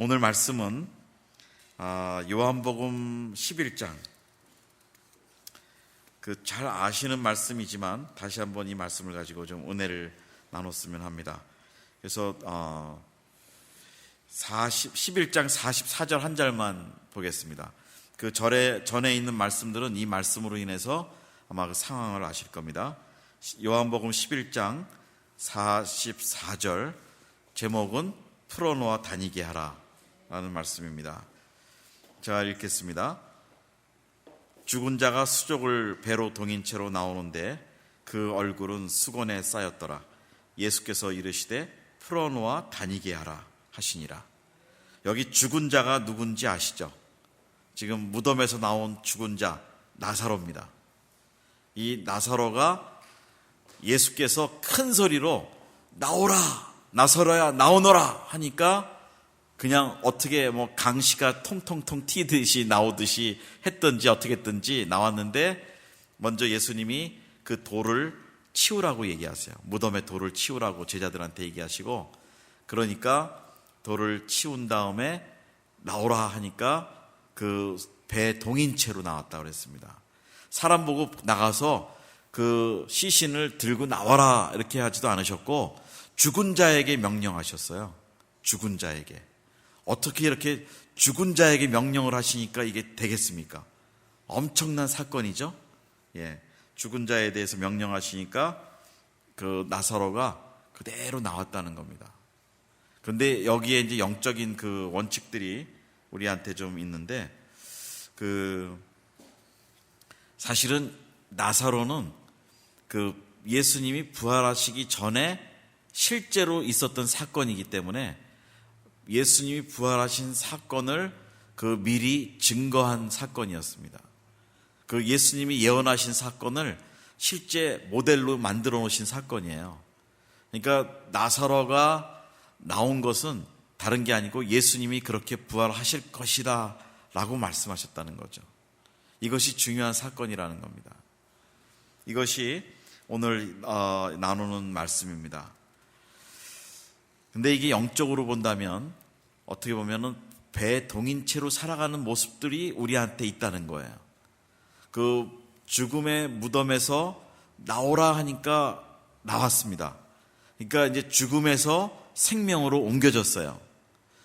오늘 말씀은 아, 요한복음 11장 그 잘 아시는 말씀이지만 다시 한번 이 말씀을 가지고 좀 은혜를 나눴으면 합니다. 그래서 어, 40, 11장 44절 한 절만 보겠습니다. 그 절에 전에 있는 말씀들은 이 말씀으로 인해서 아마 그 상황을 아실 겁니다. 요한복음 11장 44절 제목은 풀어놓아 다니게 하라 라는 말씀입니다. 제가 읽겠습니다. 죽은 자가 수족을 배로 동인 채로 나오는데 그 얼굴은 수건에 쌓였더라. 예수께서 이르시되 풀어놓아 다니게 하라 하시니라. 여기 죽은 자가 누군지 아시죠? 지금 무덤에서 나온 죽은 자 나사로입니다. 이 나사로가 예수께서 큰 소리로 나오라 나사로야 나오너라 하니까 그냥 어떻게 뭐 강시가 통통통 튀듯이 나오듯이 했든지 어떻게 했든지 나왔는데 먼저 예수님이 그 돌을 치우라고 얘기하세요. 무덤에 돌을 치우라고 제자들한테 얘기하시고 그러니까 돌을 치운 다음에 나오라 하니까 그 배 동인 채로 나왔다 그랬습니다. 사람 보고 나가서 그 시신을 들고 나와라 이렇게 하지도 않으셨고 죽은 자에게 명령하셨어요. 죽은 자에게. 어떻게 이렇게 죽은 자에게 명령을 하시니까 이게 되겠습니까? 엄청난 사건이죠. 예. 죽은 자에 대해서 명령하시니까 그 나사로가 그대로 나왔다는 겁니다. 그런데 여기에 이제 영적인 그 원칙들이 우리한테 좀 있는데 그 사실은 나사로는 그 예수님이 부활하시기 전에 실제로 있었던 사건이기 때문에 예수님이 부활하신 사건을 그 미리 증거한 사건이었습니다. 그 예수님이 예언하신 사건을 실제 모델로 만들어 놓으신 사건이에요. 그러니까 나사로가 나온 것은 다른 게 아니고 예수님이 그렇게 부활하실 것이다 라고 말씀하셨다는 거죠. 이것이 중요한 사건이라는 겁니다. 이것이 오늘 어, 나누는 말씀입니다. 근데 이게 영적으로 본다면 어떻게 보면은 배 동인체로 살아가는 모습들이 우리한테 있다는 거예요. 그 죽음의 무덤에서 나오라 하니까 나왔습니다. 그러니까 이제 죽음에서 생명으로 옮겨졌어요.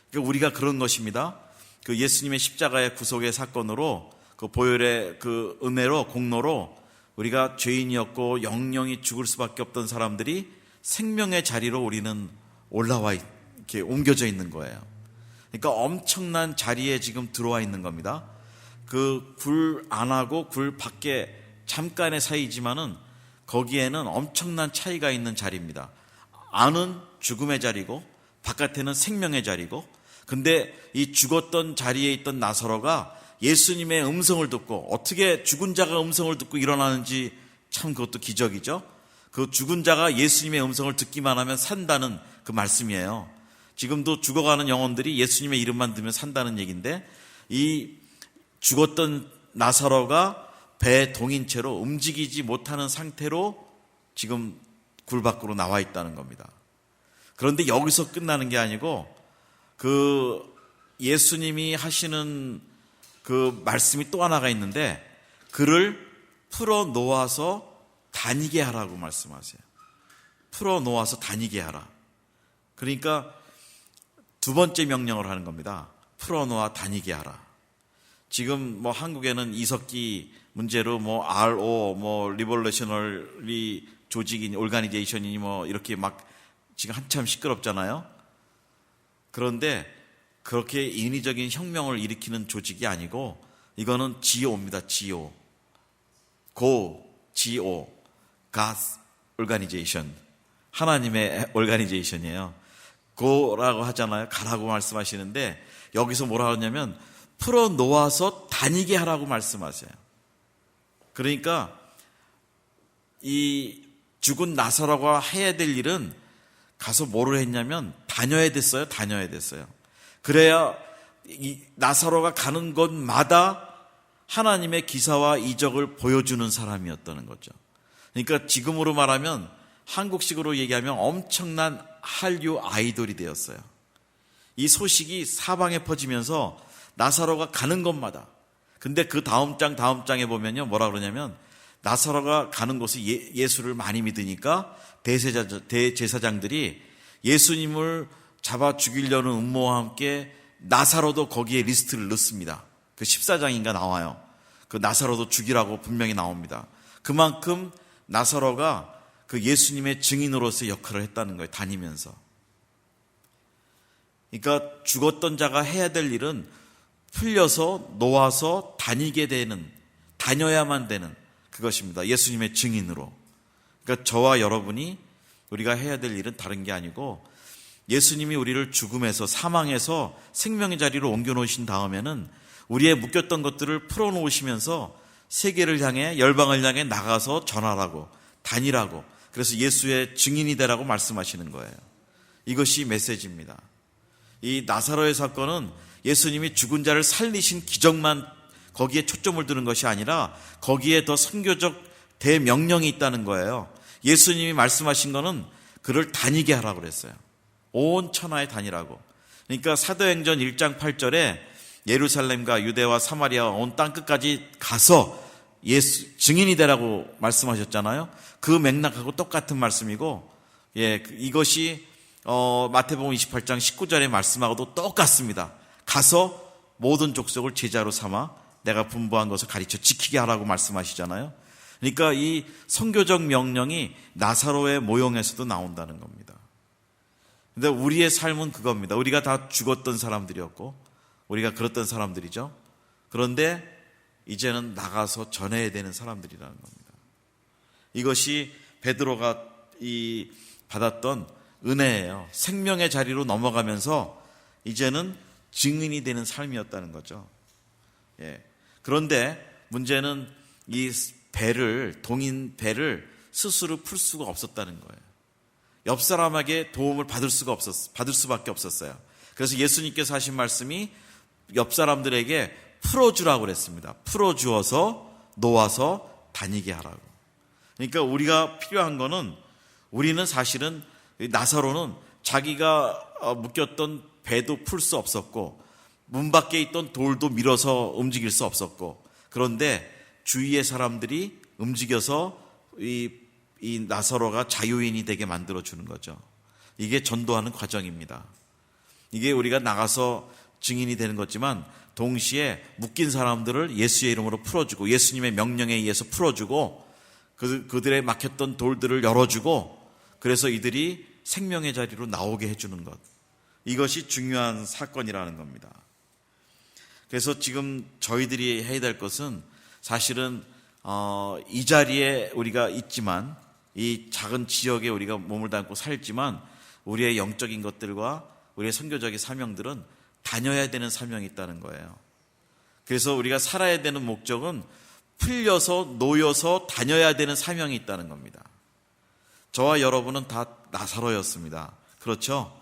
그러니까 우리가 그런 것입니다. 그 예수님의 십자가의 구속의 사건으로 그 보혈의 그 은혜로 공로로 우리가 죄인이었고 영영이 죽을 수밖에 없던 사람들이 생명의 자리로 우리는 올라와 이렇게 옮겨져 있는 거예요. 그러니까 엄청난 자리에 지금 들어와 있는 겁니다. 그 굴 안하고 굴 밖에 잠깐의 사이지만은 거기에는 엄청난 차이가 있는 자리입니다. 안은 죽음의 자리고 바깥에는 생명의 자리고 근데 이 죽었던 자리에 있던 나사로가 예수님의 음성을 듣고 어떻게 죽은 자가 음성을 듣고 일어나는지 참 그것도 기적이죠. 그 죽은 자가 예수님의 음성을 듣기만 하면 산다는 그 말씀이에요. 지금도 죽어가는 영혼들이 예수님의 이름만 들으면 산다는 얘기인데 이 죽었던 나사로가 배 동인 채로 움직이지 못하는 상태로 지금 굴 밖으로 나와 있다는 겁니다. 그런데 여기서 끝나는 게 아니고 그 예수님이 하시는 그 말씀이 또 하나가 있는데 그를 풀어 놓아서 다니게 하라고 말씀하세요. 풀어 놓아서 다니게 하라. 그러니까 두 번째 명령을 하는 겁니다. 풀어 놓아 다니게 하라. 지금 뭐 한국에는 이석기 문제로 뭐 RO 뭐 리볼루셔널리 조직인 올가니제이션이 뭐 이렇게 막 지금 한참 시끄럽잖아요. 그런데 그렇게 인위적인 혁명을 일으키는 조직이 아니고 이거는 GO입니다. GO. 고 GO. God's Organization. 하나님의 올가니제이션이에요. 고라고 하잖아요. 가라고 말씀하시는데 여기서 뭐라 하냐면 풀어 놓아서 다니게 하라고 말씀하세요. 그러니까 이 죽은 나사로가 해야 될 일은 가서 뭐를 했냐면 다녀야 됐어요. 다녀야 됐어요. 그래야 이 나사로가 가는 곳마다 하나님의 기사와 이적을 보여주는 사람이었다는 거죠. 그러니까 지금으로 말하면 한국식으로 얘기하면 엄청난 한류 아이돌이 되었어요. 이 소식이 사방에 퍼지면서 나사로가 가는 곳마다 근데 그 다음 장 다음 장에 보면요 뭐라 그러냐면 나사로가 가는 곳에 예, 수를 많이 믿으니까 대세자, 대제사장들이 예수님을 잡아 죽이려는 음모와 함께 나사로도 거기에 리스트를 넣습니다. 그 14장인가 나와요. 그 나사로도 죽이라고 분명히 나옵니다. 그만큼 나사로가 그 예수님의 증인으로서의 역할을 했다는 거예요. 다니면서. 그러니까 죽었던 자가 해야 될 일은 풀려서 놓아서 다니게 되는 다녀야만 되는 그것입니다. 예수님의 증인으로. 그러니까 저와 여러분이 우리가 해야 될 일은 다른 게 아니고 예수님이 우리를 죽음에서 사망에서 생명의 자리로 옮겨 놓으신 다음에는 우리의 묶였던 것들을 풀어 놓으시면서 세계를 향해 열방을 향해 나가서 전하라고 다니라고 그래서 예수의 증인이 되라고 말씀하시는 거예요. 이것이 메시지입니다. 이 나사로의 사건은 예수님이 죽은 자를 살리신 기적만 거기에 초점을 두는 것이 아니라 거기에 더 선교적 대명령이 있다는 거예요. 예수님이 말씀하신 거는 그를 다니게 하라고 그랬어요. 온 천하에 다니라고. 그러니까 사도행전 1장 8절에 예루살렘과 유대와 사마리아 온 땅 끝까지 가서 예수 증인이 되라고 말씀하셨잖아요. 그 맥락하고 똑같은 말씀이고 예, 그 이것이 어, 마태복음 28장 19절의 말씀하고도 똑같습니다. 가서 모든 족속을 제자로 삼아 내가 분부한 것을 가르쳐 지키게 하라고 말씀하시잖아요. 그러니까 이 성교적 명령이 나사로의 모형에서도 나온다는 겁니다. 근데 우리의 삶은 그겁니다. 우리가 다 죽었던 사람들이었고, 우리가 그랬던 사람들이죠. 그런데 이제는 나가서 전해야 되는 사람들이라는 겁니다. 이것이 베드로가 이 받았던 은혜예요. 생명의 자리로 넘어가면서 이제는 증인이 되는 삶이었다는 거죠. 예. 그런데 문제는 이 배를 동인 배를 스스로 풀 수가 없었다는 거예요. 옆 사람에게 도움을 받을 수가 없었 받을 수밖에 없었어요. 그래서 예수님께서 하신 말씀이 옆 사람들에게 풀어주라고 그랬습니다. 풀어주어서 놓아서 다니게 하라고. 그러니까 우리가 필요한 거는 우리는 사실은 나사로는 자기가 어, 묶였던 배도 풀 수 없었고 문 밖에 있던 돌도 밀어서 움직일 수 없었고 그런데 주위의 사람들이 움직여서 이, 이 나사로가 자유인이 되게 만들어 주는 거죠. 이게 전도하는 과정입니다. 이게 우리가 나가서 증인이 되는 거지만 동시에 묶인 사람들을 예수의 이름으로 풀어주고 예수님의 명령에 의해서 풀어주고 그, 그들의 막혔던 돌들을 열어주고 그래서 이들이 생명의 자리로 나오게 해주는 것. 이것이 중요한 사건이라는 겁니다. 그래서 지금 저희들이 해야 될 것은 사실은 어, 이 자리에 우리가 있지만 이 작은 지역에 우리가 몸을 담고 살지만 우리의 영적인 것들과 우리의 선교적인 사명들은 다녀야 되는 사명이 있다는 거예요. 그래서 우리가 살아야 되는 목적은 풀려서 놓여서 다녀야 되는 사명이 있다는 겁니다. 저와 여러분은 다 나사로였습니다. 그렇죠?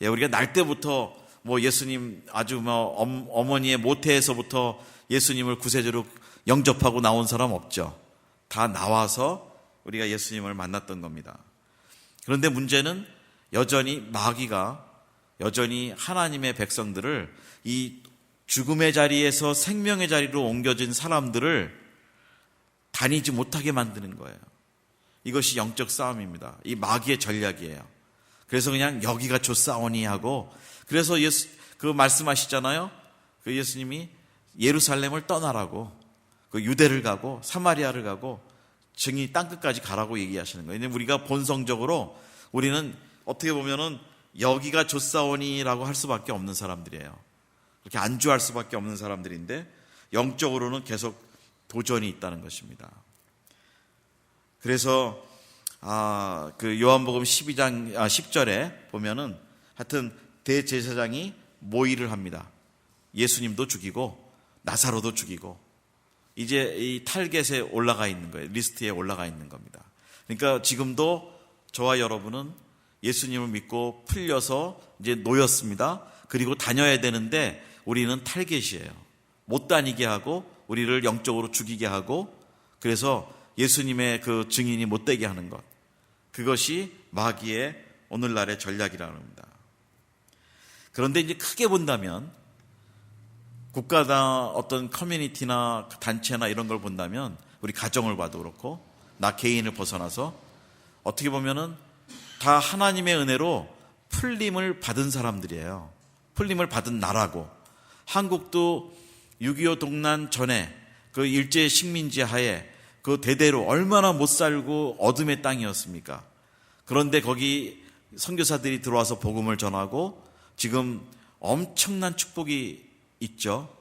예, 우리가 날 때부터 뭐 예수님 아주 뭐 어머니의 모태에서부터 예수님을 구세주로 영접하고 나온 사람 없죠. 다 나와서 우리가 예수님을 만났던 겁니다. 그런데 문제는 여전히 마귀가 여전히 하나님의 백성들을 이 죽음의 자리에서 생명의 자리로 옮겨진 사람들을 다니지 못하게 만드는 거예요. 이것이 영적 싸움입니다. 이 마귀의 전략이에요. 그래서 그냥 여기가 좋사오니 하고 그래서 예수 그 말씀하시잖아요. 그 예수님이 예루살렘을 떠나라고 그 유대를 가고 사마리아를 가고 증이 땅 끝까지 가라고 얘기하시는 거예요. 우리가 본성적으로 우리는 어떻게 보면은 여기가 좋사오니라고 할 수밖에 없는 사람들이에요. 그렇게 안주할 수밖에 없는 사람들인데 영적으로는 계속 도전이 있다는 것입니다. 그래서 아, 그 요한복음 12장 아, 10절에 보면은 하여튼 대제사장이 모의를 합니다. 예수님도 죽이고 나사로도 죽이고 이제 이 탈겟에 올라가 있는 거예요. 리스트에 올라가 있는 겁니다. 그러니까 지금도 저와 여러분은 예수님을 믿고 풀려서 이제 놓였습니다. 그리고 다녀야 되는데 우리는 탈겟이에요. 못 다니게 하고 우리를 영적으로 죽이게 하고 그래서 예수님의 그 증인이 못 되게 하는 것. 그것이 마귀의 오늘날의 전략이라는 겁니다. 그런데 이제 크게 본다면 국가나 어떤 커뮤니티나 단체나 이런 걸 본다면 우리 가정을 봐도 그렇고 나 개인을 벗어나서 어떻게 보면은 다 하나님의 은혜로 풀림을 받은 사람들이에요. 풀림을 받은 나라고 한국도 6.25 동란 전에 그 일제 식민지 하에 그 대대로 얼마나 못 살고 어둠의 땅이었습니까? 그런데 거기 선교사들이 들어와서 복음을 전하고 지금 엄청난 축복이 있죠.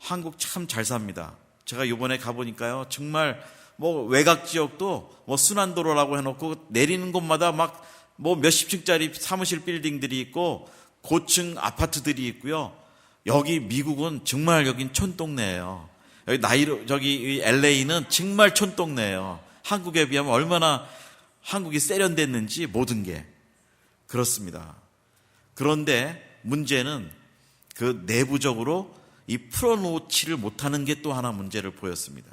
한국 참 잘 삽니다. 제가 요번에 가보니까요. 정말 뭐 외곽 지역도 뭐 순환도로라고 해놓고 내리는 곳마다 막 뭐 몇십 층짜리 사무실 빌딩들이 있고 고층 아파트들이 있고요. 여기 미국은 정말 여긴 촌동네예요. 여기 나이로 저기 LA는 정말 촌동네예요. 한국에 비하면 얼마나 한국이 세련됐는지 모든 게 그렇습니다. 그런데 문제는 그 내부적으로 이 풀어놓지를 못하는 게 또 하나 문제를 보였습니다.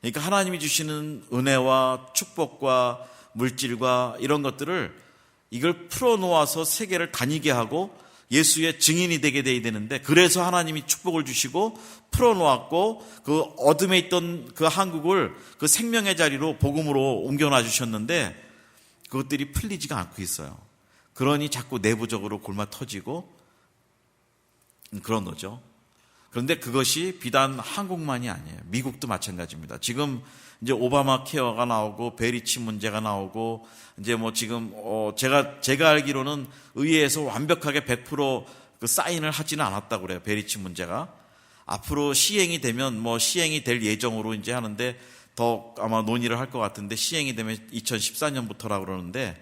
그러니까 하나님이 주시는 은혜와 축복과 물질과 이런 것들을 이걸 풀어놓아서 세계를 다니게 하고 예수의 증인이 되게 돼야 되는데 그래서 하나님이 축복을 주시고 풀어놓았고 그 어둠에 있던 그 한국을 그 생명의 자리로 복음으로 옮겨놔 주셨는데 그것들이 풀리지가 않고 있어요. 그러니 자꾸 내부적으로 골마 터지고 그런 거죠. 그런데 그것이 비단 한국만이 아니에요. 미국도 마찬가지입니다. 지금 이제 오바마 케어가 나오고 베리치 문제가 나오고 이제 뭐 지금 어 제가 제가 알기로는 의회에서 완벽하게 100%그 사인을 하지는 않았다고 그래요. 베리치 문제가 앞으로 시행이 되면 뭐 시행이 될 예정으로 이제 하는데 더 아마 논의를 할 것 같은데 시행이 되면 2014년부터라 그러는데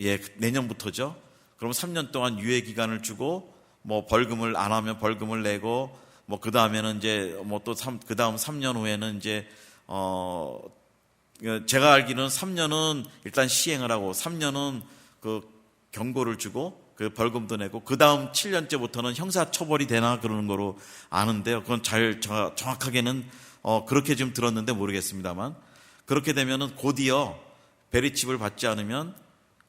예 내년부터죠. 그럼 3년 동안 유예 기간을 주고 뭐 벌금을 안 하면 벌금을 내고 뭐 그 다음에는 이제 뭐 또 그 다음 3년 후에는 이제 어 제가 알기로는 3년은 일단 시행을 하고 3년은 그 경고를 주고 그 벌금도 내고 그 다음 7년째부터는 형사 처벌이 되나 그러는 거로 아는데요. 그건 잘 정확하게는 어 그렇게 좀 들었는데 모르겠습니다만 그렇게 되면은 곧이어 베리칩을 받지 않으면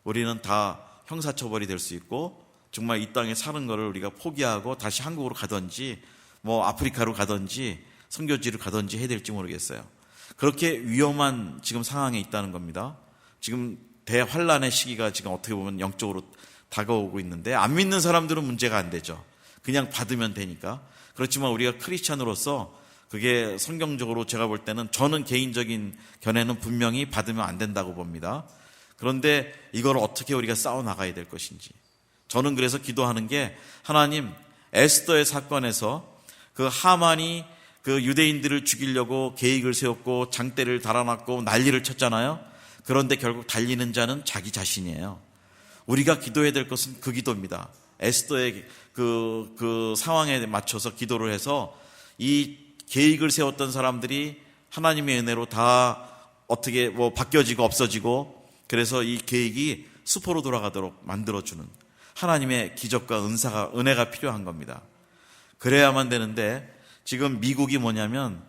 우리는 다 형사 처벌이 될 수 있고 정말 이 땅에 사는 거를 우리가 포기하고 다시 한국으로 가든지 뭐 아프리카로 가든지 선교지를 가든지 해야 될지 모르겠어요. 그렇게 위험한 지금 상황에 있다는 겁니다. 지금 대환란의 시기가 지금 어떻게 보면 영적으로 다가오고 있는데 안 믿는 사람들은 문제가 안 되죠. 그냥 받으면 되니까. 그렇지만 우리가 크리스찬으로서 그게 성경적으로 제가 볼 때는 저는 개인적인 견해는 분명히 받으면 안 된다고 봅니다. 그런데 이걸 어떻게 우리가 싸워 나가야 될 것인지. 저는 그래서 기도하는 게 하나님 에스더의 사건에서 그 하만이 그 유대인들을 죽이려고 계획을 세웠고 장대를 달아놨고 난리를 쳤잖아요. 그런데 결국 달리는 자는 자기 자신이에요. 우리가 기도해야 될 것은 그 기도입니다. 에스더의 그, 그 상황에 맞춰서 기도를 해서 이 계획을 세웠던 사람들이 하나님의 은혜로 다 어떻게 뭐 바뀌어지고 없어지고 그래서 이 계획이 수포로 돌아가도록 만들어주는 하나님의 기적과 은사가, 은혜가 필요한 겁니다. 그래야만 되는데 지금 미국이 뭐냐면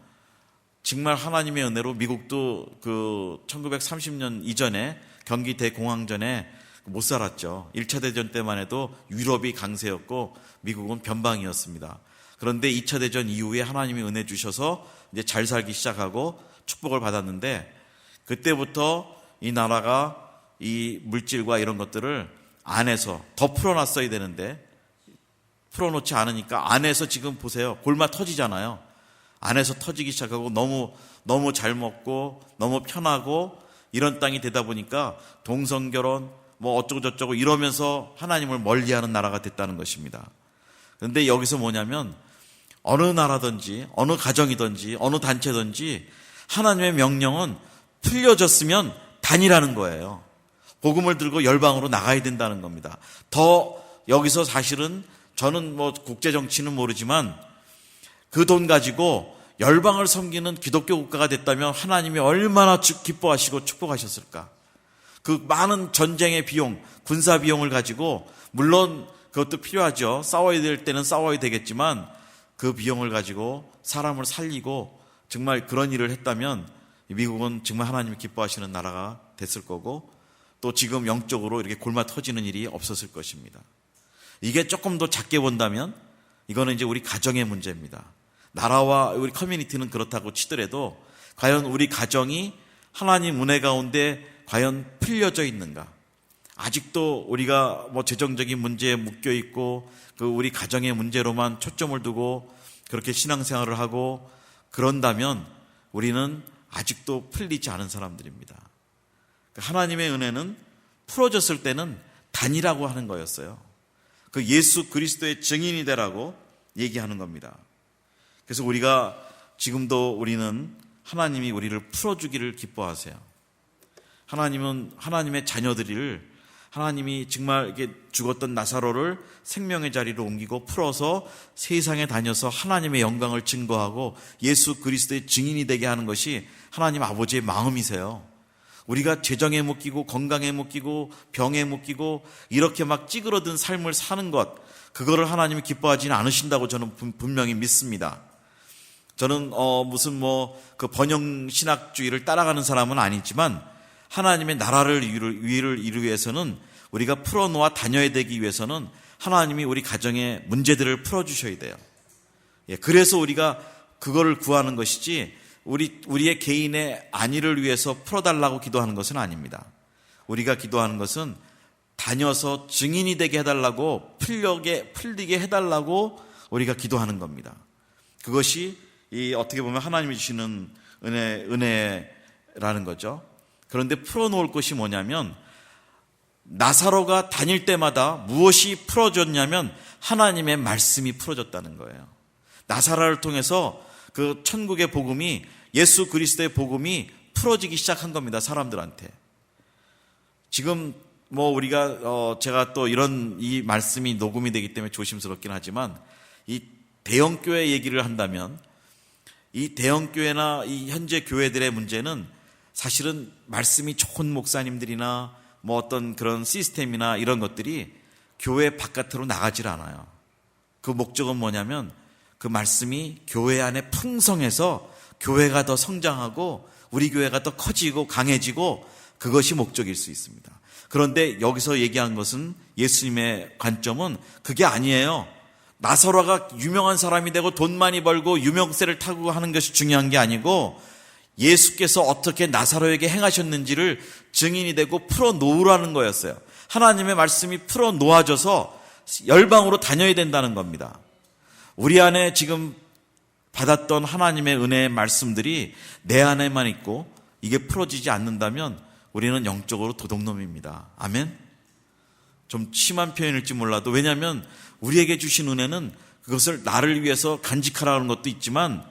정말 하나님의 은혜로 미국도 그 1930년 이전에 경기 대공황전에 못 살았죠. 1차 대전 때만 해도 유럽이 강세였고 미국은 변방이었습니다. 그런데 2차 대전 이후에 하나님이 은혜 주셔서 이제 잘 살기 시작하고 축복을 받았는데 그때부터 이 나라가 이 물질과 이런 것들을 안에서 더 풀어놨어야 되는데 풀어놓지 않으니까 안에서 지금 보세요. 골마 터지잖아요. 안에서 터지기 시작하고 너무 너무 잘 먹고 너무 편하고 이런 땅이 되다 보니까 동성 결혼 뭐 어쩌고 저쩌고 이러면서 하나님을 멀리하는 나라가 됐다는 것입니다. 그런데 여기서 뭐냐면 어느 나라든지 어느 가정이든지 어느 단체든지 하나님의 명령은 풀려졌으면 단이라는 거예요. 복음을 들고 열방으로 나가야 된다는 겁니다. 더 여기서 사실은 저는 뭐 국제 정치는 모르지만 그 돈 가지고 열방을 섬기는 기독교 국가가 됐다면 하나님이 얼마나 기뻐하시고 축복하셨을까. 그 많은 전쟁의 비용, 군사 비용을 가지고 물론 그것도 필요하죠. 싸워야 될 때는 싸워야 되겠지만 그 비용을 가지고 사람을 살리고 정말 그런 일을 했다면 미국은 정말 하나님이 기뻐하시는 나라가 됐을 거고 또 지금 영적으로 이렇게 골마 터지는 일이 없었을 것입니다. 이게 조금 더 작게 본다면 이거는 이제 우리 가정의 문제입니다. 나라와 우리 커뮤니티는 그렇다고 치더라도 과연 우리 가정이 하나님 은혜 가운데 과연 풀려져 있는가? 아직도 우리가 뭐 재정적인 문제에 묶여 있고 그 우리 가정의 문제로만 초점을 두고 그렇게 신앙생활을 하고 그런다면 우리는 아직도 풀리지 않은 사람들입니다. 그 하나님의 은혜는 풀어졌을 때는 단이라고 하는 거였어요. 그 예수 그리스도의 증인이 되라고 얘기하는 겁니다. 그래서 우리가 지금도 우리는 하나님이 우리를 풀어주기를 기뻐하세요. 하나님은 하나님의 자녀들을 하나님이 정말 죽었던 나사로를 생명의 자리로 옮기고 풀어서 세상에 다녀서 하나님의 영광을 증거하고 예수 그리스도의 증인이 되게 하는 것이 하나님 아버지의 마음이세요. 우리가 재정에 묶이고 건강에 묶이고 병에 묶이고 이렇게 막 찌그러든 삶을 사는 것 그거를 하나님이 기뻐하지는 않으신다고 저는 분명히 믿습니다. 저는 어 무슨 뭐 그 번영 신학주의를 따라가는 사람은 아니지만 하나님의 나라를 위를 이루기 위해서는 우리가 풀어놓아 다녀야 되기 위해서는 하나님이 우리 가정의 문제들을 풀어주셔야 돼요. 예, 그래서 우리가 그거를 구하는 것이지 우리 우리의 개인의 안위를 위해서 풀어달라고 기도하는 것은 아닙니다. 우리가 기도하는 것은 다녀서 증인이 되게 해달라고 풀려게 풀리게 해달라고 우리가 기도하는 겁니다. 그것이 이 어떻게 보면 하나님이 주시는 은혜 은혜라는 거죠. 그런데 풀어놓을 것이 뭐냐면 나사로가 다닐 때마다 무엇이 풀어졌냐면 하나님의 말씀이 풀어졌다는 거예요. 나사로를 통해서 그 천국의 복음이 예수 그리스도의 복음이 풀어지기 시작한 겁니다. 사람들한테. 지금 뭐 우리가 어 제가 또 이런 이 말씀이 녹음이 되기 때문에 조심스럽긴 하지만 이 대형 교회 얘기를 한다면 이 대형 교회나 이 현재 교회들의 문제는 사실은 말씀이 좋은 목사님들이나 뭐 어떤 그런 시스템이나 이런 것들이 교회 바깥으로 나가질 않아요. 그 목적은 뭐냐면 그 말씀이 교회 안에 풍성해서 교회가 더 성장하고 우리 교회가 더 커지고 강해지고 그것이 목적일 수 있습니다. 그런데 여기서 얘기한 것은 예수님의 관점은 그게 아니에요. 나사로가 유명한 사람이 되고 돈 많이 벌고 유명세를 타고 하는 것이 중요한 게 아니고 예수께서 어떻게 나사로에게 행하셨는지를 증인이 되고 풀어 놓으라는 거였어요. 하나님의 말씀이 풀어 놓아져서 열방으로 다녀야 된다는 겁니다. 우리 안에 지금 받았던 하나님의 은혜의 말씀들이 내 안에만 있고 이게 풀어지지 않는다면 우리는 영적으로 도둑놈입니다. 아멘? 좀 심한 표현일지 몰라도 왜냐하면 우리에게 주신 은혜는 그것을 나를 위해서 간직하라는 것도 있지만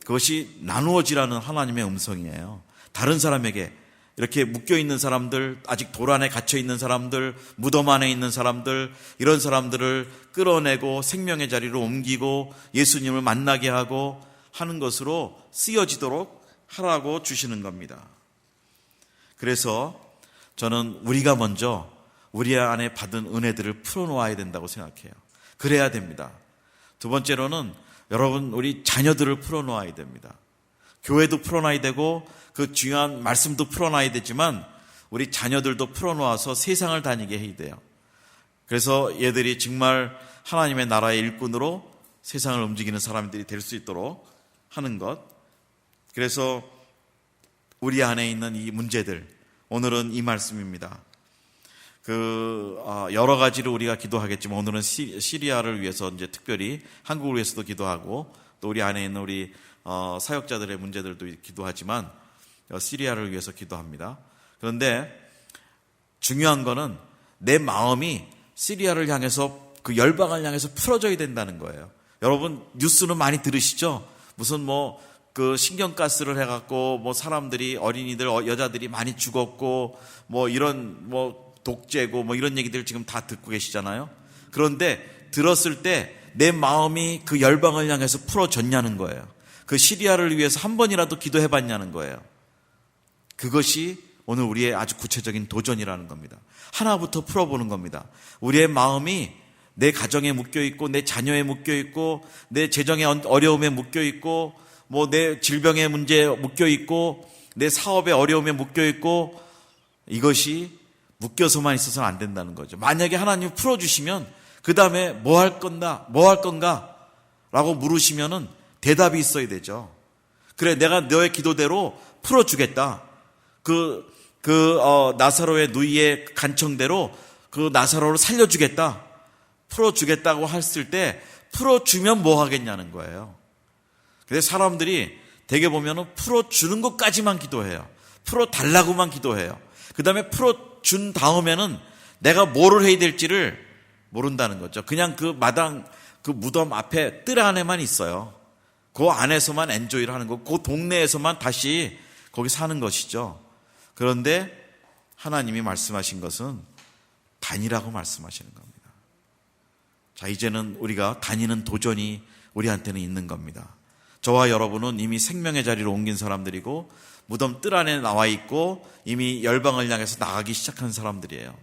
그것이 나누어지라는 하나님의 음성이에요. 다른 사람에게 이렇게 묶여 있는 사람들, 아직 돌 안에 갇혀 있는 사람들, 무덤 안에 있는 사람들, 이런 사람들을 끌어내고 생명의 자리로 옮기고 예수님을 만나게 하고 하는 것으로 쓰여지도록 하라고 주시는 겁니다. 그래서 저는 우리가 먼저 우리 안에 받은 은혜들을 풀어놓아야 된다고 생각해요. 그래야 됩니다. 두 번째로는 여러분 우리 자녀들을 풀어놓아야 됩니다. 교회도 풀어놔야 되고 그 중요한 말씀도 풀어놔야 되지만 우리 자녀들도 풀어놓아서 세상을 다니게 해야 돼요. 그래서 얘들이 정말 하나님의 나라의 일꾼으로 세상을 움직이는 사람들이 될 수 있도록 하는 것. 그래서 우리 안에 있는 이 문제들 오늘은 이 말씀입니다. 그 어, 여러 가지로 우리가 기도하겠지만 오늘은 시리아를 위해서 이제 특별히 한국을 위해서도 기도하고 또 우리 안에 있는 우리 어, 사역자들의 문제들도 기도하지만 어, 시리아를 위해서 기도합니다. 그런데 중요한 거는 내 마음이 시리아를 향해서 그 열방을 향해서 풀어져야 된다는 거예요. 여러분 뉴스는 많이 들으시죠? 무슨 뭐 그 신경가스를 해갖고 뭐 사람들이 어린이들 여자들이 많이 죽었고 뭐 이런 뭐 독재고 뭐 이런 얘기들 지금 다 듣고 계시잖아요. 그런데 들었을 때 내 마음이 그 열방을 향해서 풀어졌냐는 거예요. 그 시리아를 위해서 한 번이라도 기도해 봤냐는 거예요. 그것이 오늘 우리의 아주 구체적인 도전이라는 겁니다. 하나부터 풀어보는 겁니다. 우리의 마음이 내 가정에 묶여 있고, 내 자녀에 묶여 있고, 내 재정의 어려움에 묶여 있고, 뭐 내 질병의 문제에 묶여 있고, 내 사업의 어려움에 묶여 있고, 이것이 묶여서만 있어서는 안 된다는 거죠. 만약에 하나님 풀어 주시면 그 다음에 뭐 할 건가? 뭐 할 건가? 라고 물으시면은 대답이 있어야 되죠. 그래, 내가 너의 기도대로 풀어 주겠다. 그, 그, 어, 나사로의 누이의 간청대로 그 나사로를 살려주겠다. 풀어주겠다고 했을 때 풀어주면 뭐 하겠냐는 거예요. 근데 사람들이 대개 보면은 풀어주는 것까지만 기도해요. 풀어달라고만 기도해요. 그 다음에 풀어준 다음에는 내가 뭐를 해야 될지를 모른다는 거죠. 그냥 그 마당, 그 무덤 앞에 뜰 안에만 있어요. 그 안에서만 엔조이를 하는 거, 그 동네에서만 다시 거기 사는 것이죠. 그런데 하나님이 말씀하신 것은 다니라고 말씀하시는 겁니다. 자, 이제는 우리가 다니는 도전이 우리한테는 있는 겁니다. 저와 여러분은 이미 생명의 자리로 옮긴 사람들이고 무덤 뜰 안에 나와 있고 이미 열방을 향해서 나가기 시작한 사람들이에요.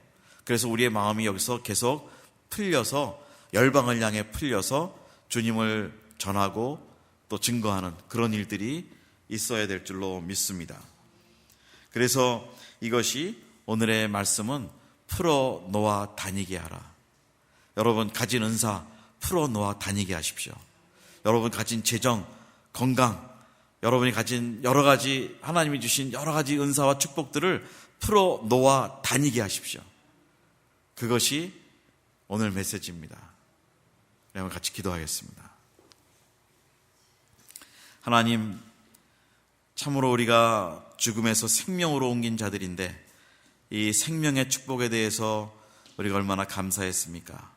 그래서 우리의 마음이 여기서 계속 풀려서 열방을 향해 풀려서 주님을 전하고 또 증거하는 그런 일들이 있어야 될 줄로 믿습니다. 그래서 이것이 오늘의 말씀은 풀어 놓아 다니게 하라. 여러분 가진 은사 풀어 놓아 다니게 하십시오. 여러분 가진 재정, 건강, 여러분이 가진 여러 가지 하나님이 주신 여러 가지 은사와 축복들을 풀어 놓아 다니게 하십시오. 그것이 오늘 메시지입니다. 여러분 같이 기도하겠습니다. 하나님, 참으로 우리가 죽음에서 생명으로 옮긴 자들인데 이 생명의 축복에 대해서 우리가 얼마나 감사했습니까?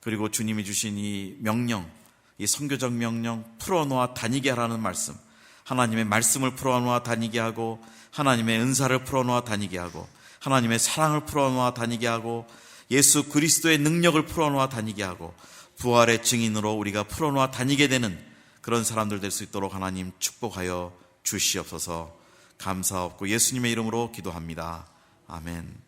그리고 주님이 주신 이 명령, 이 선교적 명령 풀어놓아 다니게 하라는 말씀, 하나님의 말씀을 풀어놓아 다니게 하고 하나님의 은사를 풀어놓아 다니게 하고 하나님의 사랑을 풀어놓아 다니게 하고 예수 그리스도의 능력을 풀어놓아 다니게 하고 부활의 증인으로 우리가 풀어놓아 다니게 되는 그런 사람들 될 수 있도록 하나님 축복하여 주시옵소서 감사없고 예수님의 이름으로 기도합니다. 아멘.